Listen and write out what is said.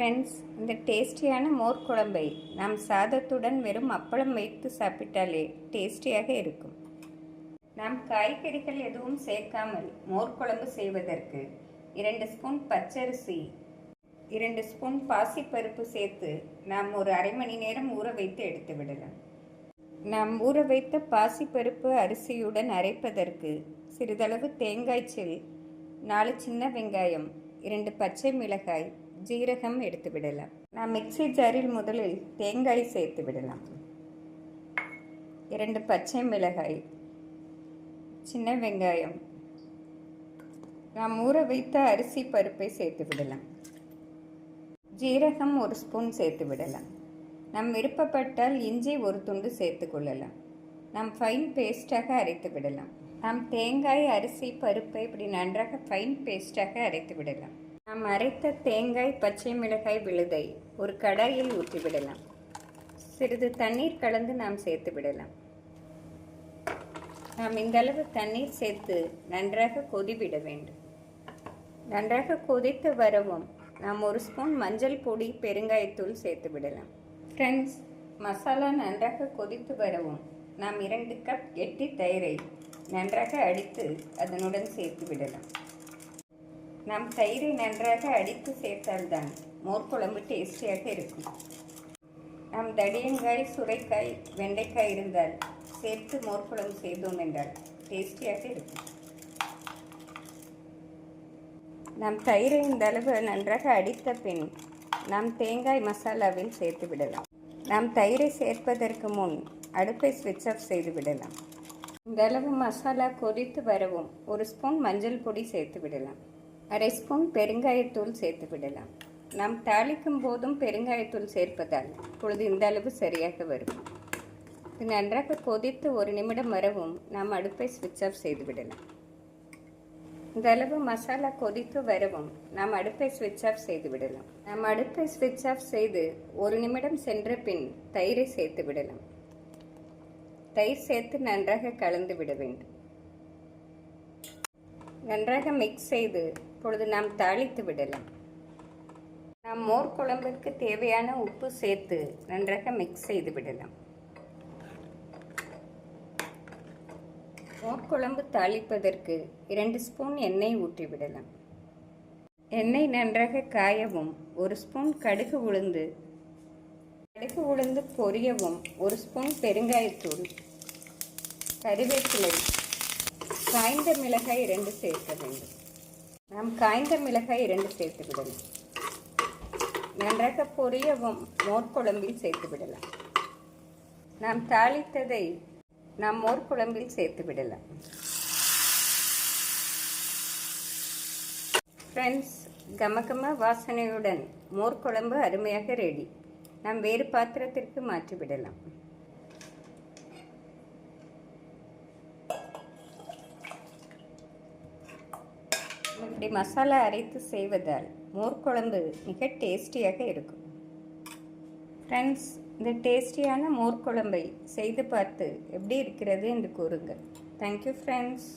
Friends இந்த டேஸ்டியான மோர் குழம்பை நாம் சாதத்துடன் வெறும் அப்பளம் வைத்து சாப்பிட்டாலே டேஸ்டியாக இருக்கும். நாம் காய்கறிகள் எதுவும் சேர்க்காமல் மோர் குழம்பு செய்வதற்கு இரண்டு ஸ்பூன் பச்சரிசி இரண்டு ஸ்பூன் பாசிப்பருப்பு சேர்த்து நாம் ஒரு அரை மணி நேரம் ஊற வைத்து எடுத்து விடலாம். நாம் ஊற வைத்த பாசிப்பருப்பு அரிசியுடன் அரைப்பதற்கு சிறிதளவு தேங்காய் செல் நாலு சின்ன வெங்காயம் இரண்டு பச்சை மிளகாய் ஜீரகம் எடுத்து விடலாம். நாம் மிக்ஸி ஜாரில் முதலில் தேங்காய் சேர்த்து விடலாம். இரண்டு பச்சை மிளகாய் சின்ன வெங்காயம். நாம் ஊற வைத்த அரிசி பருப்பை சேர்த்து விடலாம். ஜீரகம் ஒரு ஸ்பூன் சேர்த்து விடலாம். நம் விருப்பப்பட்டால் இஞ்சி ஒரு துண்டு சேர்த்து கொள்ளலாம். நாம் ஃபைன் பேஸ்டாக அரைத்து விடலாம். நாம் தேங்காய் அரிசி பருப்பை இப்படி நன்றாக ஃபைன் பேஸ்டாக அரைத்து விடலாம். நாம் அரைத்த தேங்காய் பச்சை மிளகாய் விழுதை ஒரு கடாயில் ஊற்றிவிடலாம். சிறிது தண்ணீர் கலந்து நாம் சேர்த்து விடலாம். நாம் இந்த அளவு தண்ணீர் சேர்த்து நன்றாக கொதிவிட வேண்டும். நன்றாக கொதித்து வரவும் நாம் ஒரு ஸ்பூன் மஞ்சள் பொடி பெருங்காயத்தூள் சேர்த்து விடலாம். ஃப்ரெண்ட்ஸ் மசாலா நன்றாக கொதித்து வரவும் நாம் இரண்டு கப் எட்டி தயிரை நன்றாக அடித்து அதனுடன் சேர்த்து விடலாம். நாம் தயிரை நன்றாக அடித்து சேர்த்தால்தான் மோர் குழம்பு டேஸ்டியாக இருக்கும். நாம் தடியங்காய் சுரைக்காய் வெண்டைக்காய் இருந்தால் சேர்த்து மோர் குழம்பு செய்தோம் என்றால் டேஸ்டியாக இருக்கும். நாம் தயிரை இந்த அளவு நன்றாக அடித்த பின் நாம் தேங்காய் மசாலாவில் சேர்த்து விடலாம். நாம் தயிரை சேர்ப்பதற்கு முன் அடுப்பை ஸ்விட்ச் ஆஃப் செய்து விடலாம். இந்த அளவு மசாலா கொதித்து வரவும் ஒரு ஸ்பூன் மஞ்சள் பொடி சேர்த்து விடலாம். அரை ஸ்பூன் பெருங்காயத்தூள் சேர்த்து விடலாம். நாம் தாளிக்கும் போதும் பெருங்காயத்தூள் சேர்ப்பதால் இப்பொழுது இந்த அளவு சரியாக வரும். இது நன்றாக கொதித்து ஒரு நிமிடம் வரவும் நாம் அடுப்பை ஸ்விட்ச் ஆஃப் செய்து விடலாம். இந்த அளவு மசாலா கொதித்து வரவும் நாம் அடுப்பை ஸ்விட்ச் ஆஃப் செய்து விடலாம். நாம் அடுப்பை ஸ்விட்ச் ஆஃப் செய்து ஒரு நிமிடம் சென்ற பின் தயிரை சேர்த்து விடலாம். தயிர் சேர்த்து நன்றாக கலந்து விட வேண்டும். நன்றாக மிக்ஸ் செய்து இப்பொழுது நாம் தாளித்து விடலாம். நாம் மோர் குழம்பிற்கு தேவையான உப்பு சேர்த்து நன்றாக மிக்ஸ் செய்து விடலாம். மோர் குழம்பு தாளிப்பதற்கு இரண்டு ஸ்பூன் எண்ணெய் ஊற்றி விடலாம். எண்ணெய் நன்றாக காயவும் ஒரு ஸ்பூன் கடுகு உளுந்து கடுகு உளுந்து பொரியவும் ஒரு ஸ்பூன் பெருங்காயத்தூள் கருவேப்பிலை காய்ந்த மிளகாய் இரண்டு சேர்க்க வேண்டும். நாம் காய்ந்த மிளகாய் இரண்டு சேர்த்து விடலாம். நன்றாக பொரியவும் மோர் குழம்பில் சேர்த்து விடலாம். நாம் தாளித்ததை நாம் மோர் குழம்பில் சேர்த்து விடலாம். ஃப்ரெண்ட்ஸ் கமகம வாசனையுடன் மோர் குழம்பு அருமையாக ரெடி நாம் வேறு பாத்திரத்திற்கு மாற்றிவிடலாம் இப்படி மசாலா அரைத்து செய்வதால் மோர் குழம்பு மிக டேஸ்டியாக இருக்கும். ஃப்ரெண்ட்ஸ் இந்த டேஸ்டியான மோர் குழம்பை செய்து பார்த்து எப்படி இருக்கிறது என்று கூறுங்கள். Thank you friends